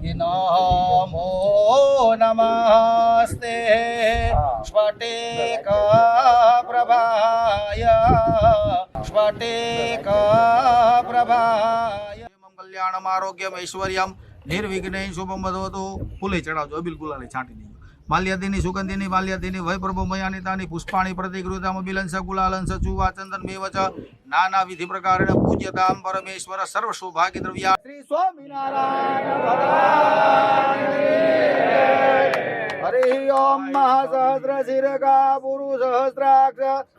નમો નમસ્તે સ્વટેક પ્રભાય સ્વટેક પ્રભાય કલ્યાણમ આરોગ્યમ ઐશ્વર્યમ નિર્વિઘ્ન શુભમ બધો ફૂલે ચડાવજો બિલકુલ છાંટી દેજો માલ્યાદિની, સુગંધિની, માલ્યાદિની વય પ્રભુ મયાનિતાની, પુષ્પાણી પ્રતિકૃતમ બિલંસ ગુલાલંસ ચુવા, ચંદન, મેવચ, નાના વિધિ પ્રકારેણ પૂજ્યતામ પરમેશ્વર સર્વ સૌભાગ્ય દ્રવ્યા શ્રી સ્વામિનારાયણ હરિ ઓમ મહાસહસ્ર, શિરકા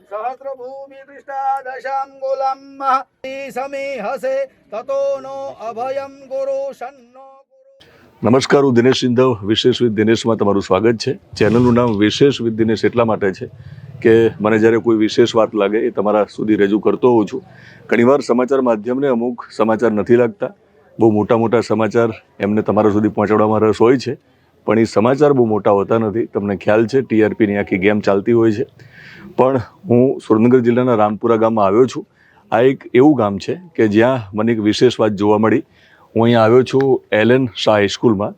સહસ્ર ભૂમિ દશાંગુલમ સમી હસે, તતો નો અભયમ ગુરુ ગુરુ નમસ્કાર, હું દિનેશ સિંધવ, વિશેષ વિથ દિનેશમાં તમારું સ્વાગત છે. ચેનલનું નામ વિશેષ વિથ દિનેશ એટલા માટે છે કે મને જ્યારે કોઈ વિશેષ વાત લાગે એ તમારા સુધી રજૂ કરતો હોઉં છું. ઘણીવાર સમાચાર માધ્યમને અમુક સમાચાર નથી લાગતા. બહુ મોટા મોટા સમાચાર એમને તમારા સુધી પહોંચાડવામાં રસ હોય છે. પણ એ સમાચાર બહુ મોટા હોતા નથી. તમને ખ્યાલ છે, ટીઆરપીની આખી ગેમ ચાલતી હોય છે. પણ હું સુરેન્દ્રનગર જિલ્લાના રામપુરા ગામમાં આવ્યો છું. આ એક એવું ગામ છે કે જ્યાં મને એક વિશેષ વાત જોવા મળી. હું અહીંયા આવ્યો છું એલન શાહ હાઈસ્કૂલમાં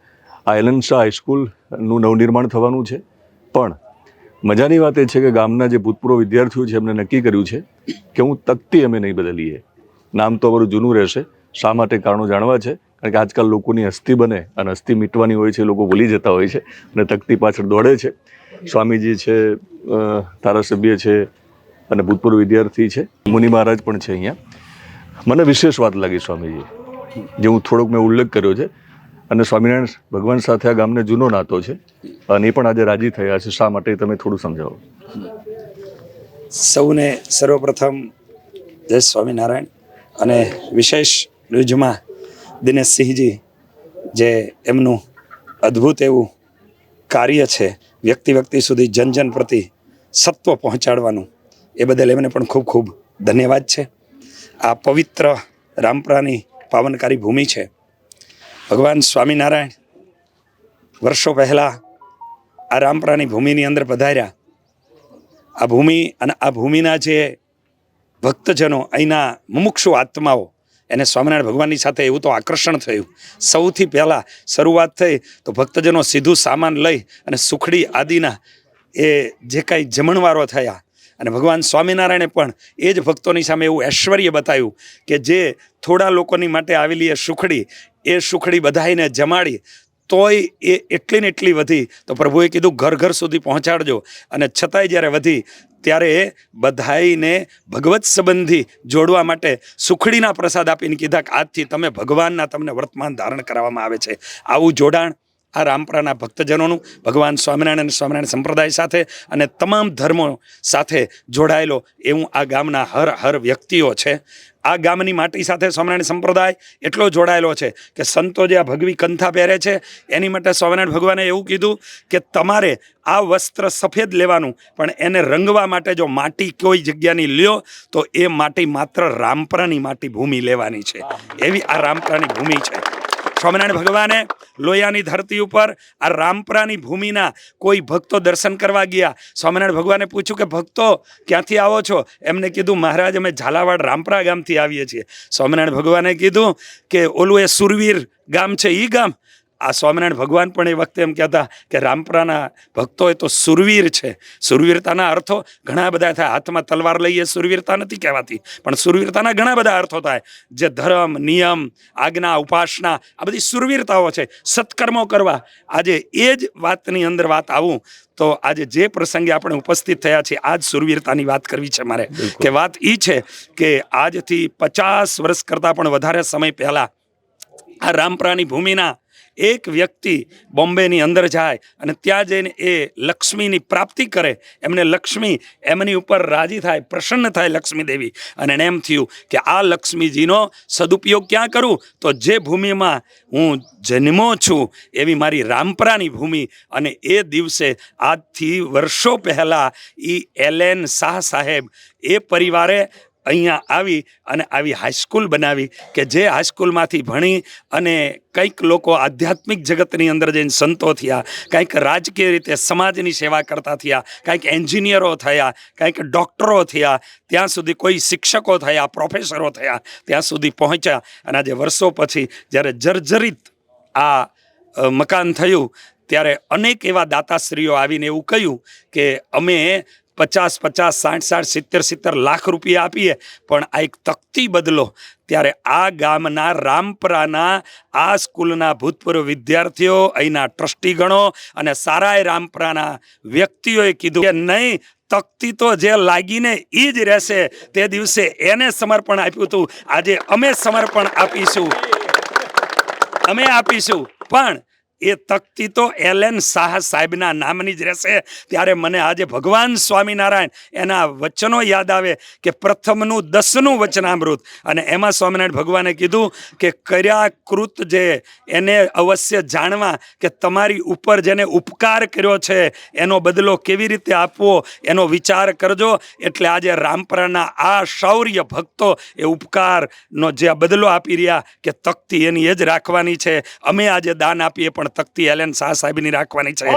આ એલન શાહ હાઈસ્કૂલનું નવનિર્માણ થવાનું છે. પણ મજાની વાત એ છે કે ગામના જે ભૂતપૂર્વ વિદ્યાર્થીઓ છે એમને નક્કી કર્યું છે કે હું તકતી અમે નહીં બદલીએ. નામ તો અમારું જૂનું રહેશે. શા માટે કારણો જાણવા છે? કારણ કે આજકાલ લોકોની અસ્થિ બને અને અસ્થિ મીટવાની હોય છે લોકો ભૂલી જતા હોય છે અને તકતી પાછળ દોડે છે. સ્વામીજી છે ધારાસભ્ય છે અને ભૂતપૂર્વ વિદ્યાર્થી છે. મુનિ મહારાજ પણ છે અહીંયા. મને વિશેષ વાત લાગી સ્વામીજી. જે હું થોડોક મેં ઉલ્લેખ કર્યો છે. અને સ્વામિનારાયણ ભગવાન સાથે આ ગામને જૂનો નાતો છે. અને એ પણ આજે રાજી થયા છે. શા માટે તમે થોડું સમજાવો? સૌને સર્વપ્રથમ જય સ્વામિનારાયણ. અને વિશેષ ન્યૂઝમાં દિનેશસિંહજી, જે એમનું અદ્ભુત એવું કાર્ય છે, વ્યક્તિ વ્યક્તિ સુધી જન જન પ્રતિ સત્વ પહોંચાડવાનું, એ બદલ એમને પણ ખૂબ ખૂબ ધન્યવાદ છે. આ પવિત્ર રામપુરાની પાવનકારી ભૂમિ છે. ભગવાન સ્વામિનારાયણ વર્ષો પહેલાં આ રામપરાની ભૂમિની અંદર પધાર્યા. આ ભૂમિ અને આ ભૂમિના જે ભક્તજનો અહીંના મુમુક્ષુ આત્માઓ, એને સ્વામિનારાયણ ભગવાનની સાથે એવું તો આકર્ષણ થયું. સૌથી પહેલાં શરૂઆત થઈ તો ભક્તજનો સીધું સામાન લઈ અને સુખડી આદિના એ જે કાંઈ જમણવારો થયા અને ભગવાન સ્વામિનારાયણે પણ એ જ ભક્તોની સામે એવું ઐશ્વર્ય બતાવ્યું કે જે થોડા લોકોની માટે આવેલી એ સુખડી એ સુખડી બધાઈને જમાડી, તોય એ એટલી ને એટલી વધી. તો પ્રભુએ કીધું, ઘર ઘર સુધી પહોંચાડજો. અને છતાંય જ્યારે વધી, ત્યારે બધાઈને ભગવત સંબંધી જોડવા માટે સુખડીના પ્રસાદ આપીને કીધા કે, આજથી તમે ભગવાનના તમને વર્તમાન ધારણ કરવામાં આવે છે. આવું જોડાણ આ રામપરાના ભક્તજનોનું ભગવાન સ્વામિનારાયણ અને સ્વામિનારાયણ સંપ્રદાય સાથે અને તમામ ધર્મો સાથે જોડાયેલો એવું આ ગામના હર હર વ્યક્તિઓ છે. આ ગામની માટી સાથે સ્વામિનારાયણ સંપ્રદાય એટલો જોડાયેલો છે કે સંતો જે આ ભગવી કંથા પહેરે છે, એની માટે સ્વામિનારાયણ ભગવાને એવું કીધું કે તમારે આ વસ્ત્ર સફેદ લેવાનું, પણ એને રંગવા માટે જો માટી કોઈ જગ્યાની લ્યો, તો એ માટી માત્ર રામપરાની માટી ભૂમિ લેવાની છે. એવી આ રામપરાની ભૂમિ છે. સ્વામિનારાયણ ભગવાને લોયાની ધરતી ઉપર આ રામપરાની ભૂમિના કોઈ ભક્તો દર્શન કરવા ગયા. સ્વામિનારાયણ ભગવાને પૂછ્યું કે, ભક્તો, ક્યાંથી આવો છો? એમને કીધું, મહારાજ, અમે ઝાલાવાડ રામપરા ગામથી આવીએ છીએ. સ્વામિનારાયણ ભગવાને કીધું કે, ઓલું એ સુરવીર ગામ છે એ ગામ. આ સ્વામિનારાયણ ભગવાન પણ એ વખતે એમ કહેતા કે રામપરાના ભક્તો એ તો સુરવીર છે. સુરવીરતાના અર્થો ઘણા બધા થાય. હાથમાં તલવાર લઈએ સુરવીરતા નથી કહેવાતી. પણ સુરવીરતાના ઘણા બધા અર્થો થાય. જે ધર્મ નિયમ આજ્ઞા ઉપાસના આ બધી સુરવીરતાઓ છે. સત્કર્મો કરવા. આજે એ જ વાતની અંદર વાત આવું તો આજે જે પ્રસંગે આપણે ઉપસ્થિત થયા છીએ આજ સુરવીરતાની વાત કરવી છે મારે. કે વાત એ છે કે આજથી પચાસ વર્ષ કરતાં પણ વધારે સમય પહેલાં આ રામપરાની ભૂમિના એક વ્યક્તિ બોમ્બેની અંદર જાય અને ત્યાં જઈને એ લક્ષ્મીની પ્રાપ્તિ કરે, એમને લક્ષ્મી એમની ઉપર રાજી થાય, પ્રસન્ન થાય લક્ષ્મી દેવી. અને એમ થયું કે આ લક્ષ્મીજીનો સદુપયોગ ક્યાં કરું? તો જે ભૂમિમાં હું જન્મો છું એવી મારી રામપરાની ભૂમિ અને એ દિવસે આજથી વર્ષો પહેલાં એ એલેન શાહ સાહેબ એ પરિવારે અહીંયા આવી અને આવી હાઈસ્કૂલ બનાવી કે જે હાઈસ્કૂલમાંથી ભણી અને કંઈક લોકો આધ્યાત્મિક જગતની અંદર જઈને સંતો થયા, કંઈક રાજકીય રીતે સમાજની સેવા કરતા થયા, કંઈક એન્જિનિયરો થયા, કંઈક ડૉક્ટરો થયા, ત્યાં સુધી કોઈ શિક્ષકો થયા, પ્રોફેસરો થયા, ત્યાં સુધી પહોંચ્યા અને આજે વર્ષો પછી જ્યારે જર્જરિત આ મકાન થયું, ત્યારે અનેક એવા દાતાશ્રીઓ આવીને એવું કહ્યું કે અમે પચાસ પચાસ, સાઠ સાઠ, સિત્તેર સિત્તેર લાખ રૂપિયા આપીએ. પણ આ એક તકતી બદલો. ત્યારે આ ગામના રામપરાના આ સ્કૂલના ભૂતપૂર્વ વિદ્યાર્થીઓ, અહીંના ટ્રસ્ટીગણો અને સારાય રામપરાના વ્યક્તિઓએ કીધું કે નહીં, તકતી તો જે લાગીને એ જ રહેશે. તે દિવસે એને સમર્પણ આપ્યું હતું. આજે અમે સમર્પણ આપીશું. અમે આપીશું. પણ એ તકતી તો એલ એન શાહ સાહેબના નામની જ રહેશે. ત્યારે મને આજે ભગવાન સ્વામિનારાયણ એના વચનો યાદ આવે કે પ્રથમનું દસનું વચનામૃત. અને એમાં સ્વામિનારાયણ ભગવાને કીધું કે કર્યા કૃત જે એને અવશ્ય જાણવા કે તમારી ઉપર જેને ઉપકાર કર્યો છે, એનો બદલો કેવી રીતે આપવો એનો વિચાર કરજો. એટલે આજે રામપરાના આ શૌર્ય ભક્તો એ ઉપકારનો જે બદલો આપી રહ્યા કે તકતી એની એ જ રાખવાની છે. અમે આજે દાન આપીએ પણ તકતી એલેન શાહ સાહેબની રાખવાની છે.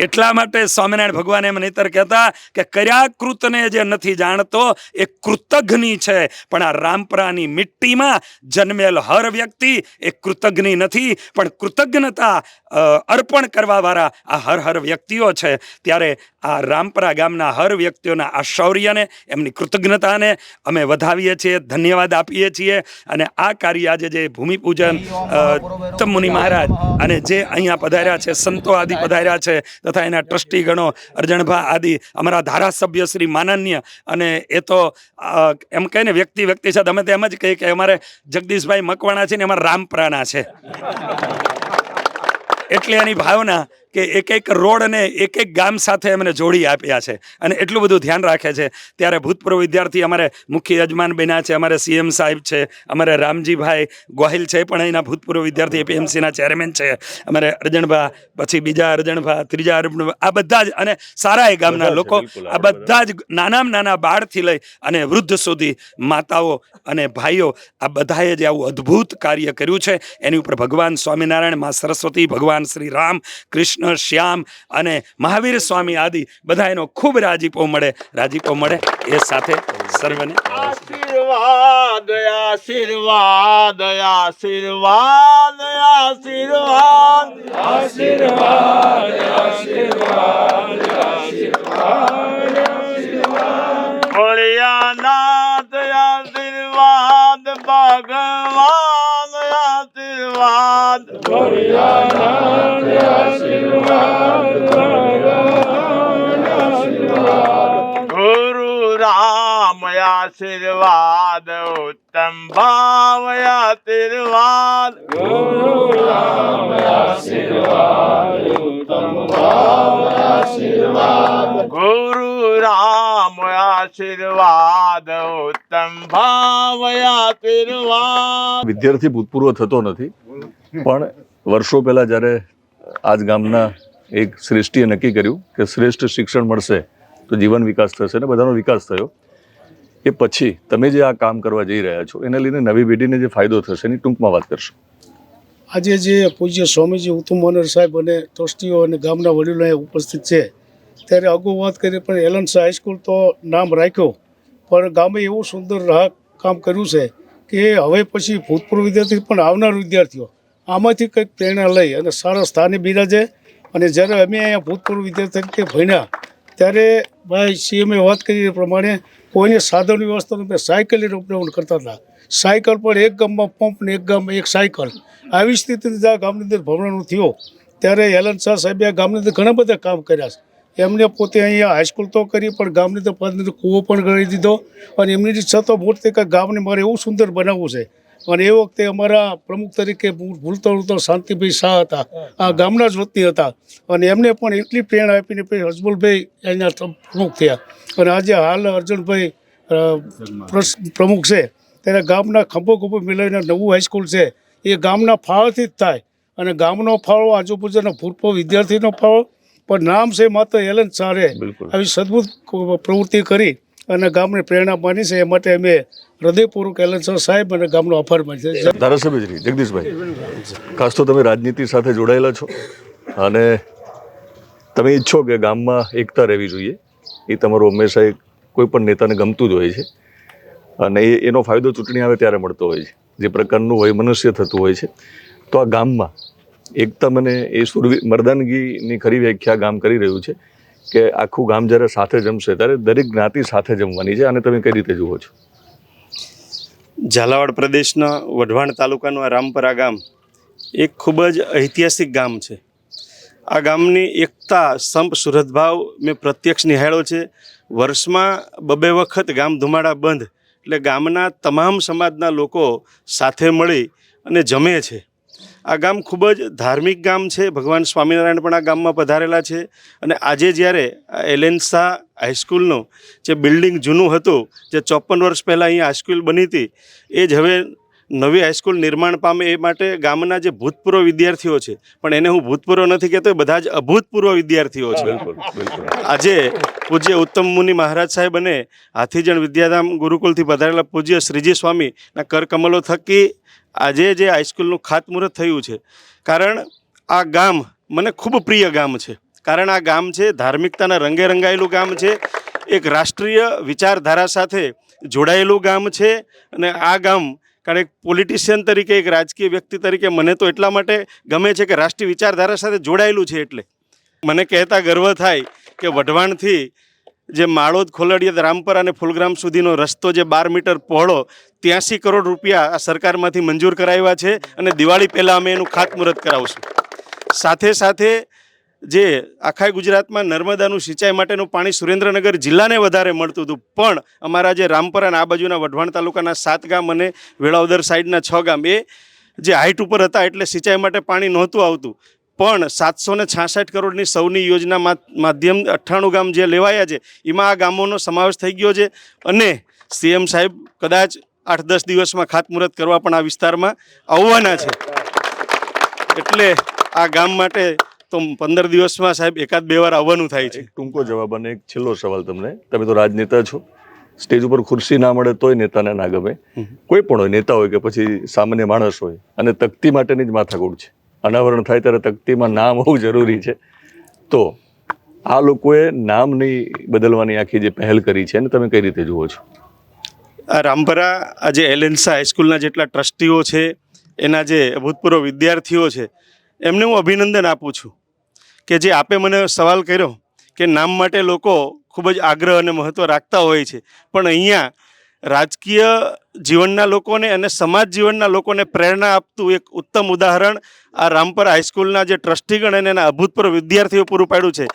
એટલા માટે સ્વામિનારાયણ ભગવાન એમ નિતર કહેતા કે કર્યા કૃતને જે નથી જાણતો એ કૃતજ્ઞની છે. પણ આ રામપરાની મિટ્ટીમાં જન્મેલ હર વ્યક્તિ એ કૃતજ્ઞની નથી. પણ કૃતજ્ઞતા અર્પણ કરવાવાળા આ હર હર વ્યક્તિઓ છે. ત્યારે આ રામપરા ગામના હર વ્યક્તિઓના આ શૌર્યને, એમની કૃતજ્ઞતાને અમે વધાવીએ છીએ, ધન્યવાદ આપીએ છીએ. અને આ કાર્ય આજે જે ભૂમિપૂજન મુનિ મહારાજ અને જે અહીંયા પધાર્યા છે, સંતો આદિ પધાર્યા છે તથા એના ટ્રસ્ટી ગણો, અર્જણભા આદિ, અમારા ધારાસભ્ય શ્રી માનન્ય અને એ તો એમ કહે ને વ્યક્તિ વ્યક્તિ સાથે અમે તો એમ જ કહીએ કે અમારે જગદીશભાઈ મકવાણા છે ને અમારા રામપરાના છે. એટલે એની ભાવના કે એક એક રોડ અને એક એક ગામ સાથે એમને જોડી આપ્યા છે. અને એટલું બધું ધ્યાન રાખે છે. ત્યારે ભૂતપૂર્વ વિદ્યાર્થી અમારે મુખ્ય યજમાન બન્યા છે અમારે સીએમ સાહેબ છે અમારે રામજીભાઈ ગોહિલ છે પણ અહીંના ભૂતપૂર્વ વિદ્યાર્થી એપીએમસીના ચેરમેન છે. અમારે અરજણભા પછી બીજા અર્જણભા ત્રીજા અર્જણભાઈ આ બધા જ અને સારા એ ગામના લોકો આ બધા જ નાનામાં નાના બાળથી લઈ અને વૃદ્ધ સુધી માતાઓ અને ભાઈઓ આ બધાએ જે આવું અદ્ભુત કાર્ય કર્યું છે. એની ઉપર ભગવાન સ્વામિનારાયણ મા સરસ્વતી ભગવાન શ્રી રામ કૃષ્ણ શ્યામ અને મહાવીર સ્વામી આદિ બધા એનો ખૂબ રાજીપો મળે. રાજીપો મળે એ સાથે સર્વને. આશીર્વાદ આશીર્વાદ આશીર્વાદ આશીર્વાદ. આશીર્વાદ આશીર્વાદ આશીર્વાદ आशीर्वाद आशीर्वाद भोलियानाथ आशीर्वाद भगवान आशीर्वाद गुरु राम आशीर्वाद उत्तम भाव आशीर्वाद गुरु राम आशीर्वाद उत्तम भाव આશીર્વાદ. ગુરુ રામ આશીર્વાદ ઉત્તમ ભાવ આશીર્વાદ. વિદ્યાર્થી ભૂતપૂર્વ થતો નથી પણ વર્ષો પહેલા જ્યારે આજ ગામના એક શ્રેષ્ઠીએ નક્કી કર્યું કે શ્રેષ્ઠ શિક્ષણ મળશે તો જીવન વિકાસ થશે ને બધાનો વિકાસ થયો એ પછી તમે જે આ કામ કરવા જઈ રહ્યા છો એને લઈને નવી પેઢીને જે ફાયદો થશે એની ટૂંકમાં વાત કરશું. આજે જે પૂજ્ય સ્વામીજી ઉત્તમ મનોહર સાહેબ અને ટ્રસ્ટીઓ અને ગામના વડીલો અહીંયા ઉપસ્થિત છે, ત્યારે અગાઉ વાત કરીએ પણ એલન્સ હાઈસ્કૂલ તો નામ રાખ્યો, પણ ગામે એવું સુંદર રાહ કામ કર્યું છે કે હવે પછી ભૂતપૂર્વ વિદ્યાર્થી પણ આવનાર વિદ્યાર્થીઓ, આમાંથી કંઈક પ્રેરણા લઈ અને સારા સ્થાને બિરાજે. અને જ્યારે અમે અહીંયા ભૂતપૂર્વ વિદ્યાર્થી તરીકે ભણ્યા, ત્યારે ભાઈ સીએમએ વાત કરી એ પ્રમાણે કોઈને સાધન વ્યવસ્થા નહોતી સાયકલની અપડાઉન કરતા હતા. સાયકલ પર એક ગામમાં પંપ ને એક ગામમાં એક સાયકલ. આવી સ્થિતિથી આ ગામની અંદર ભ્રમણ થયો. ત્યારે હેલન શાહ સાહેબે આ ગામની અંદર ઘણા બધા કામ કર્યા છે. એમને પોતે અહીંયા હાઈસ્કૂલ તો કરી, પણ ગામની તો પદ કૂવો પણ ગણી દીધો અને એમની જે તો મોટ કે ગામને મારે એવું સુંદર બનાવવું છે. અને એ વખતે અમારા પ્રમુખ તરીકે ભૂલતો ભૂલતો શાંતિભાઈ શાહ હતા. આ ગામના જ વતની હતા. અને એમને પણ એટલી પ્રેરણા આપીને પછી હજમુલભાઈ એના પ્રમુખ થયા. અને આજે હાલ અર્જુનભાઈ પ્રમુખ છે. ત્યારે ગામના ખંભો ખંભો મિલાવીને નવું હાઈસ્કૂલ છે. એ ગામના ફાળોથી જ થાય. અને ગામનો ફાળો આજુબાજુના ભૂતપૂર્વ વિદ્યાર્થીનો ફાળો પણ નામ છે માત્ર એલન સારે. આવી સદભૂત પ્રવૃત્તિ કરી અને ગામને પ્રેરણા માની છે. એ માટે અમે હૃદયપૂર્વક એલન સર સાહેબ અને ગામનો આભાર માનીએ છીએ. ધારાસભ્ય જગદીશભાઈ ખાસ તો તમે રાજનીતિ સાથે જોડાયેલા છો અને તમે ઈચ્છો કે ગામમાં એકતા રહેવી જોઈએ. એ તમારું હંમેશા એક કોઈ પણ નેતાને ગમતું જ હોય છે. અને એ એનો ફાયદો ચૂંટણી આવે ત્યારે મળતો હોય છે. જે પ્રકારનું હોય, મનુષ્ય થતું હોય છે. તો આ ગામમાં એકતા મને એ સુરવી મર્દાનગીની ખરી વ્યાખ્યા ગામ કરી રહ્યું છે કે આખું ગામ જ્યારે સાથે જમશે ત્યારે દરેક જ્ઞાતિ સાથે જમવાની છે. અને તમે કઈ રીતે જુઓ છો? ઝાલાવાડ પ્રદેશના વઢવાણ તાલુકાનું આ રામપરા ગામ એક ખૂબ જ ઐતિહાસિક ગામ છે. આ ગામની એકતા, સંપ, સુરતભાવ મેં પ્રત્યક્ષ નિહાળ્યો છે. વર્ષમાં બબે વખત ગામ ધુમાડા બંધ એટલે ગામના તમામ સમાજના લોકો સાથે મળી અને જમે છે. આ ગામ ખૂબ જ ધાર્મિક ગામ છે. ભગવાન સ્વામિનારાયણ પણ આ ગામમાં પધારેલા છે. અને આજે જ્યારે આ એલેન્સા હાઈસ્કૂલનું જે બિલ્ડિંગ જૂનું હતું, જે ચોપન વર્ષ પહેલાં અહીં હાઈસ્કૂલ બની હતી, એ જ હવે નવી હાઈસ્કૂલ નિર્માણ પામે એ માટે ગામના જે ભૂતપૂર્વ વિદ્યાર્થીઓ છે પણ એને હું ભૂતપૂર્વ નથી કહેતો એ બધા જ અભૂતપૂર્વ વિદ્યાર્થીઓ છે. બિલકુલ બિલકુલ. આજે પૂજ્ય ઉત્તમ મુનિ મહારાજ સાહેબ અને હાથીજણ વિદ્યાધામ ગુરુકુલથી પધારેલા પૂજ્ય શ્રીજી સ્વામીના કરકમલો થકી આજે જે હાઈસ્કૂલનું ખાતમુહૂર્ત થયું છે. કારણ આ ગામ મને ખૂબ પ્રિય ગામ છે. કારણ આ ગામ છે ધાર્મિકતાના રંગે રંગાયેલું ગામ છે એક રાષ્ટ્રીય વિચારધારા સાથે જોડાયેલું ગામ છે અને આ ગામ કારણ એક પોલિટિશિયન તરીકે, એક રાજકીય વ્યક્તિ તરીકે મને તો એટલા માટે ગમે છે કે રાષ્ટ્રીય વિચારધારા સાથે જોડાયેલું છે એટલે. મને કહેતા ગર્વ થાય કે વઢવાણથી જે માળોદ, ખોલડિયા, રામપર અને ફૂલગ્રામ સુધીનો રસ્તો જે બાર મીટર પહોળો, ત્યાંસી કરોડ રૂપિયા આ સરકારમાંથી મંજૂર કરાવ્યા છે અને દિવાળી પહેલાં અમે એનું ખાતમુહૂર્ત કરાવશું. સાથે સાથે જે આખા ગુજરાતમાં નર્મદાનું સિંચાઈ માટેનું પાણી સુરેન્દ્રનગર જિલ્લાને વધારે મળતું હતું. પણ અમારા જે રામપર અને આ બાજુના વઢવાણ તાલુકાના સાત ગામ અને વેળાવદર સાઈડના છ ગામ, એ જે હાઇટ ઉપર હતા એટલે સિંચાઈ માટે પાણી નહોતું આવતું. પણ સાતસો ને છાસઠ કરોડની સૌની યોજના માધ્યમ અઠ્ઠાણું ગામ જે લેવાયા છે, એમાં આ ગામોનો સમાવેશ થઈ ગયો છે. અને સીએમ સાહેબ કદાચ આઠ દસ દિવસમાં ખાતમુહૂર્ત કરવા પણ આ વિસ્તારમાં આવવાના છે. એટલે આ ગામ માટે તો પંદર દિવસમાં સાહેબ એકાદ બે વાર આવવાનું થાય છે. ટૂંકો જવાબ અને એક છેલ્લો સવાલ તમને. તમે તો રાજનેતા છો. સ્ટેજ ઉપર ખુરશી ના મળે તોય નેતાને ના ગમે. કોઈ પણ હોય નેતા હોય કે પછી સામાન્ય માણસ હોય અને તકતી માટેની જ માથાકૂટ છે. અનાવરણ થાય ત્યારે તકતીમાં નામ હોવું જરૂરી છે. તો આ લોકોએ નામ નહીં બદલવાની આખી જે પહેલ કરી છે અને તમે કઈ રીતે જુઓ છો? આ રામપરા આજે એલેન્સા હાઈસ્કૂલના જેટલા ટ્રસ્ટીઓ છે એના જે ભૂતપૂર્વ વિદ્યાર્થીઓ છે એમને હું અભિનંદન આપું છું. કે જે આપે મને સવાલ કર્યો કે નામ માટે લોકો ખૂબ જ આગ્રહ અને મહત્ત્વ રાખતા હોય છે. પણ અહીંયા રાજકીય જીવનના લોકોને અને સમાજ જીવનના લોકોને પ્રેરણા આપતું એક ઉત્તમ ઉદાહરણ આ રામપર હાઈસ્કૂલના જે ટ્રસ્ટીગણ અને એના અભૂતપૂર્વ વિદ્યાર્થીઓ પૂરું પાડ્યું છે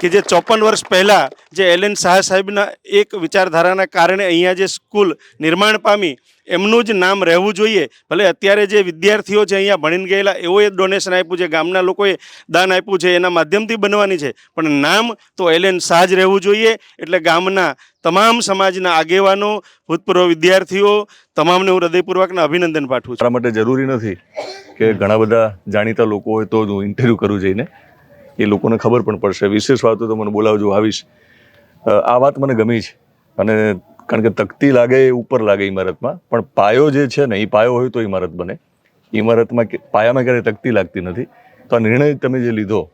કે જે ચોપન વર્ષ પહેલાં જે એલ એન શાહ સાહેબના એક વિચારધારાના કારણે અહીંયા જે સ્કૂલ નિર્માણ પામી, એમનું જ નામ રહેવું જોઈએ. ભલે અત્યારે જે વિદ્યાર્થીઓ છે અહીંયા ભણીને ગયેલા, એઓએ ડોનેશન આપ્યું છે, ગામના લોકોએ દાન આપ્યું છે, એના માધ્યમથી બનવાની છે. પણ નામ તો એલ એન શાહ જ રહેવું જોઈએ. એટલે ગામના તમામ સમાજના આગેવાનો, ભૂતપૂર્વ વિદ્યાર્થીઓ તમામને હું હૃદયપૂર્વકને અભિનંદન પાઠવું છું. મારા માટે જરૂરી નથી કે ઘણા બધા જાણીતા લોકો હોય તો જ હું ઇન્ટરવ્યૂ કરું જઈને. એ લોકોને ખબર પણ પડશે. વિશેષ વાતો તો મને બોલાવજો આવીશ. આ વાત મને ગમી છે. અને કારણ કે તકતી લાગે એ ઉપર લાગે ઇમારતમાં પણ પાયો જે છે ને એ પાયો હોય તો ઇમારત બને. ઇમારતમાં કે- પાયામાં ક્યારેય તકતી લાગતી નથી. તો આ નિર્ણય તમે જે લીધો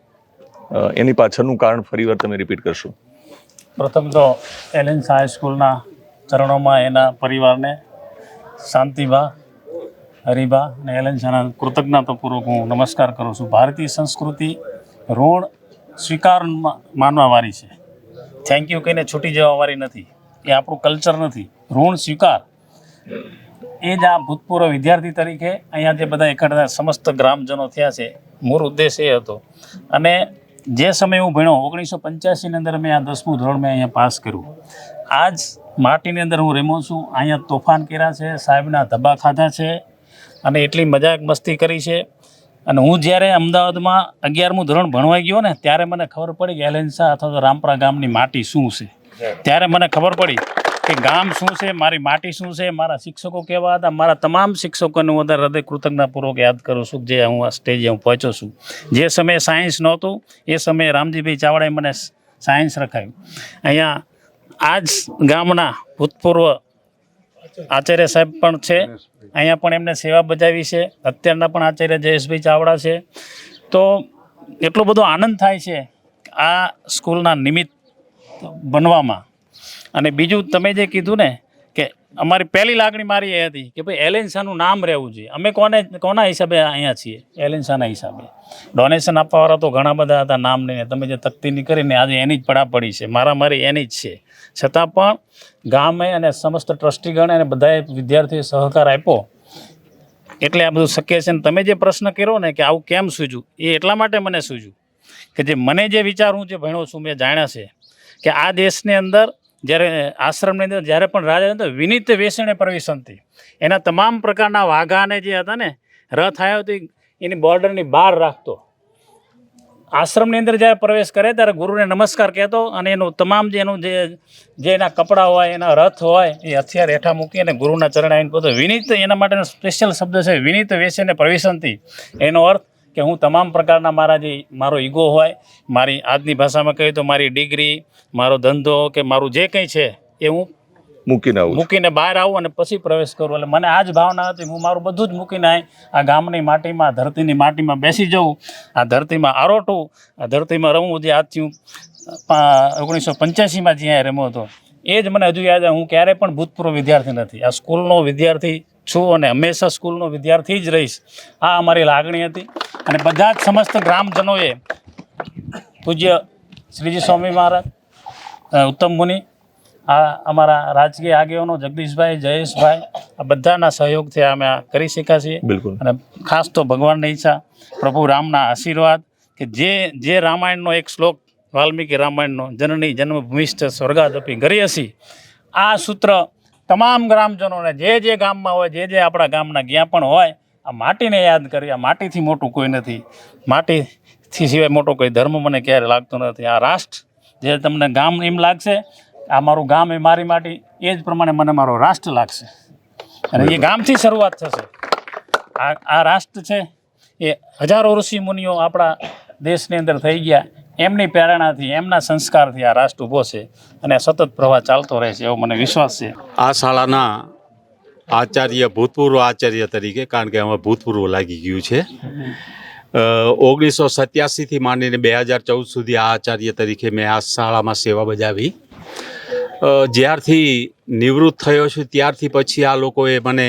એની પાછળનું કારણ ફરીવાર તમે રિપીટ કરશો. પ્રથમ તો એલેન્સ હાઈસ્કૂલના ચરણોમાં એના પરિવારને શાંતિભા હરિભા અને એલેન્સાના કૃતજ્ઞતાપૂર્વક હું નમસ્કાર કરું છું. ભારતીય સંસ્કૃતિ ઋણ સ્વીકાર માનવાવાળી છે. થેન્ક યુ કહીને છૂટી જવાવાળી નથી. એ આપણું કલ્ચર નથી. ઋણ સ્વીકાર. એ જ આ ભૂતપૂર્વ વિદ્યાર્થી તરીકે અહીંયા જે બધા એકઠા સમસ્ત ગ્રામજનો થયા છે, મૂળ ઉદ્દેશ એ હતો. અને જે સમયે હું ભણ્યો ઓગણીસો પંચ્યાસીની અંદર મેં આ દસમું ધોરણ મેં અહીંયા પાસ કર્યું. આ જ માટીની અંદર હું રેમો છું અહીંયા તોફાન કર્યા છે સાહેબના ધબ્બા ખાધા છે અને એટલી મજાક મસ્તી કરી છે. અને હું જ્યારે અમદાવાદમાં અગિયારમું ધોરણ ભણવા ગયો ને ત્યારે મને ખબર પડી કે એલેન્સા અથવા તો રામપરા ગામની માટી શું છે. ત્યારે મને ખબર પડી કે ગામ શું છે, મારી માટી શું છે, મારા શિક્ષકો કેવા હતા, મારા તમામ શિક્ષકોને હું વધારે હૃદય કૃતજ્ઞતાપૂર્વક યાદ કરું છું જે હું આ સ્ટેજે હું પહોંચ્યો છું. જે સમયે સાયન્સ નહોતું, એ સમયે રામજીભાઈ ચાવડાએ મને સાયન્સ રખાયું. અહીંયા આ જ ગામના ભૂતપૂર્વ આચાર્ય સાહેબ પણ છે. અહીંયા પણ એમને સેવા બજાવી છે. અત્યારના પણ આચાર્ય જયેશભાઈ ચાવડા છે. તો એટલો બધો આનંદ થાય છે આ સ્કૂલના નિમિત્ત બનવામાં. અને બીજું તમે જે કીધું ને કે અમારી પહેલી લાગણી મારી એ હતી કે ભાઈ એલેન્સાનું નામ રહેવું જોઈએ. અમે કોને કોના હિસાબે અહીંયા છીએ? એલેન્સાના હિસાબે. ડોનેશન આપવાવાળા તો ઘણા બધા હતા નામ લઈને તમે જે તકતીની કરીને આજે એની જ પડાપડી છે. મારા મારી એની જ છે. છતાં પણ ગામે અને સમસ્ત ટ્રસ્ટીગણ અને બધાએ વિદ્યાર્થીઓએ સહકાર આપ્યો. એટલે આ બધું શક્ય છે ને તમે જે પ્રશ્ન કર્યો ને કે આવું કેમ સૂજ્યું, એ એટલા માટે મને સૂજ્યું કે જે મને જે વિચાર હું જે ભણ્યો છું, મેં જાણ્યા છે કે આ દેશની અંદર જ્યારે આશ્રમની અંદર જ્યારે પણ રાજા હતો, વિનિત વેસણે પ્રવેશનથી એના તમામ પ્રકારના વાઘાને જે હતા ને, રથ આવ્યો હતો એની બોર્ડરની બહાર રાખતો. આશ્રમની અંદર જ્યારે પ્રવેશ કરે ત્યારે ગુરુને નમસ્કાર કહેતો અને એનું તમામ જે એનું જે જે એના કપડાં હોય, એના રથ હોય, એ હથિયાર હેઠા મૂકી અને ગુરુના ચરણ આવીને પોતો વિનિત, એના માટેનો સ્પેશિયલ શબ્દ છે, વિનિત વેસને પ્રવેશનથી એનો અર્થ કે હું તમામ પ્રકારના મારા જે મારો ઈગો હોય મારી આજની ભાષામાં કહીએ તો મારી ડિગ્રી મારો ધંધો કે મારું જે કંઈ છે એ હું મૂકીને આવું મૂકીને બહાર આવું અને પછી પ્રવેશ કરું. એટલે મને આ જ ભાવના હતી. હું મારું બધું જ મૂકીને આ ગામની માટીમાં ધરતીની માટીમાં બેસી જઉં આ ધરતીમાં આરોટું આ ધરતીમાં રમવું જે આજથી હું ઓગણીસો પંચ્યાસીમાં જ્યાં રમ્યો હતો. એ જ મને હજુ યાદ હું ક્યારેય પણ ભૂતપૂર્વ વિદ્યાર્થી નથી. આ સ્કૂલનો વિદ્યાર્થી છું અને હંમેશા સ્કૂલનો વિદ્યાર્થી જ રહીશ. આ અમારી લાગણી હતી. અને બધા જ સમસ્ત ગ્રામજનોએ પૂજ્ય શ્રીજી સ્વામી મહારાજ ઉત્તમ મુનિ આ અમારા રાજકીય આગેવાનો જગદીશભાઈ જયેશભાઈ આ બધાના સહયોગથી અમે આ કરી શક્યા છીએ. બિલકુલ. અને ખાસ તો ભગવાનની ઈચ્છા પ્રભુ રામના આશીર્વાદ કે જે જે રામાયણનો એક શ્લોક વાલ્મીકી રામાયણનો જનની જન્મભૂમિષ્ઠ સ્વર્ગાદપી ગરીયસી આ સૂત્ર તમામ ગ્રામજનોને જે જે ગામમાં હોય, જે જે આપણા ગામના જ્યાં પણ હોય, આ માટીને યાદ કરી, આ માટીથી મોટું કોઈ નથી. માટીથી સિવાય મોટો કોઈ ધર્મ મને ક્યારે લાગતો નથી. આ રાષ્ટ્ર જે તમને ગામ એમ લાગશે, આ મારું ગામ એ મારી માટી, એ જ પ્રમાણે મને મારો રાષ્ટ્ર લાગશે. અને એ ગામથી શરૂઆત થશે. આ આ રાષ્ટ્ર છે, એ હજારો ઋષિ મુનિઓ આપણા દેશની અંદર થઈ ગયા. એમની પ્રેરણાથી, એમના સંસ્કારથી આ રાષ્ટ્ર ઊભો છે અને સતત પ્રવાહ ચાલતો રહે છે એવો મને વિશ્વાસ છે. આ શાળાના આચાર્ય ભૂતપૂર્વ આચાર્ય તરીકે, કારણ કે અમે ભૂતપૂર્વ લાગી ગયું છે. ઓગણીસો સત્યાસીથી માંડીને બે હજાર ચૌદ સુધી આ આચાર્ય તરીકે મેં આ શાળામાં સેવા બજાવી. જ્યારથી નિવૃત્ત થયો છું, ત્યારથી પછી આ લોકોએ મને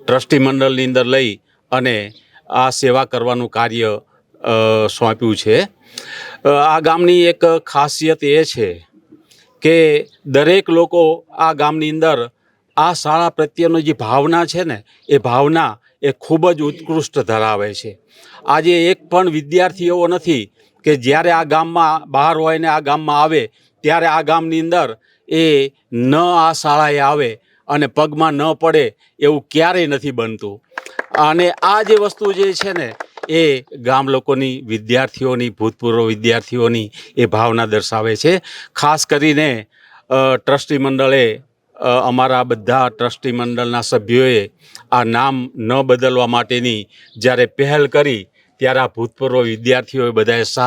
ટ્રસ્ટી મંડળની અંદર લઈ અને આ સેવા કરવાનું કાર્ય સોંપ્યું છે. આ ગામની એક ખાસિયત એ છે કે દરેક લોકો આ ગામની અંદર આ શાળા પ્રત્યેનો જે ભાવના છે ને, એ ભાવના એ ખૂબ જ ઉત્કૃષ્ટ ધરાવે છે. આજે એક પણ વિદ્યાર્થી એવો નથી કે જ્યારે આ ગામમાં બહાર હોય ને આ ગામમાં આવે, ત્યારે આ ગામની અંદર એ ન આ શાળાએ આવે અને પગમાં ન પડે એવું ક્યારેય નથી બનતું. અને આ જે વસ્તુ જે છે ને એ ગામ લોકોની વિદ્યાર્થીઓની, ભૂતપૂર્વ વિદ્યાર્થીઓની એ ભાવના દર્શાવે છે. ખાસ કરીને ટ્રસ્ટી મંડળે અમારા બધા ટ્રસ્ટી મંડળના સભ્યોએ આ નામ ન બદલવા માટેની જ્યારે પહેલ કરી, ત્યારે આ ભૂતપૂર્વ વિદ્યાર્થીઓએ બધાએ સહ,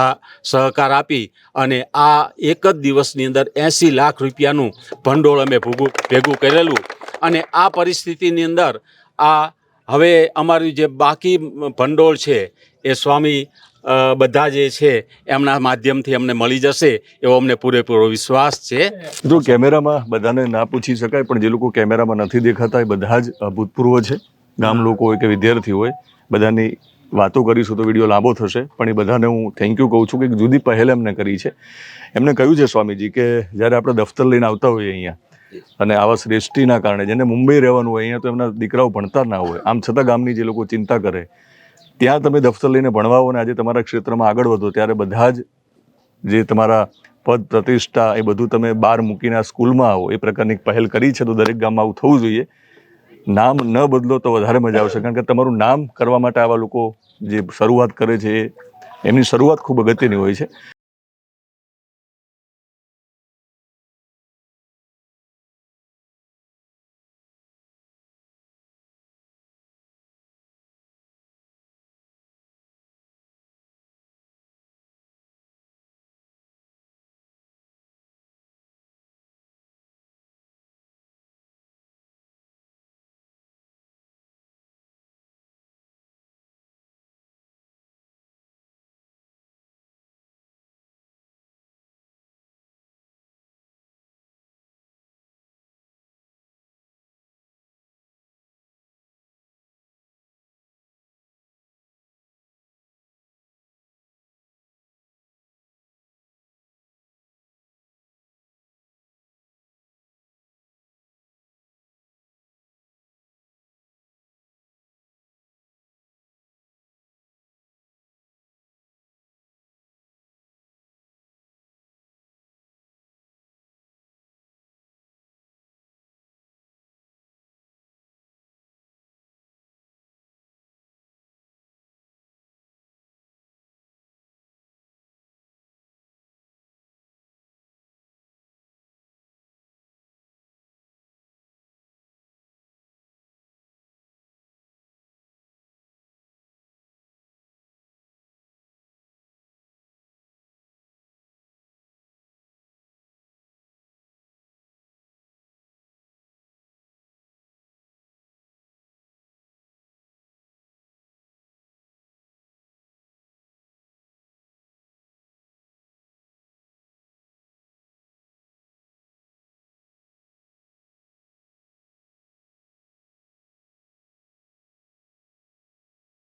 સહકાર આપી અને આ એક જ દિવસની અંદર એંસી લાખ રૂપિયાનું ભંડોળ અમે ભૂગું, ભેગું કરેલું. અને આ પરિસ્થિતિની અંદર આ હવે અમારું જે બાકી ભંડોળ છે એ સ્વામી બધા જે છે એમના માધ્યમથી અમને મળી જશે એવો અમને પૂરેપૂરો વિશ્વાસ છે. જો કેમેરામાં બધાને ના પૂછી શકાય પણ જે લોકો કેમેરામાં નથી દેખાતા એ બધા જ અભૂતપૂર્વ છે. ગામ લોકો હોય કે વિદ્યાર્થી હોય બધાની વાતો કરીશું તો વીડિયો લાંબો થશે પણ એ બધાને હું થેન્ક યુ કહું છું કે એક જુદી પહેલ એમને કરી છે. એમને કહ્યું છે સ્વામીજી કે જ્યારે આપણે દફતર લઈને આવતા હોઈએ અહીંયા અને આવા શ્રેષ્ઠીના કારણે, જેને મુંબઈ રહેવાનું હોય, અહીંયા તો એમના દીકરાઓ ભણતા ના હોય. આમ છતાં ગામની જે લોકો ચિંતા કરે, ત્યાં તમે દફતર લઈને ભણવા અને આજે તમારા ક્ષેત્રમાં આગળ વધો, ત્યારે બધા જ જે તમારા પદ, પ્રતિષ્ઠા એ બધું તમે બહાર મૂકીને આ સ્કૂલમાં આવો, એ પ્રકારની પહેલ કરી છે તો દરેક ગામમાં આવું થવું જોઈએ. નામ ન બદલો તો વધારે મજા આવશે, કારણ કે તમારું નામ કરવા માટે આવા લોકો જે શરૂઆત કરે છે એમની શરૂઆત ખૂબ અગત્યની હોય છે.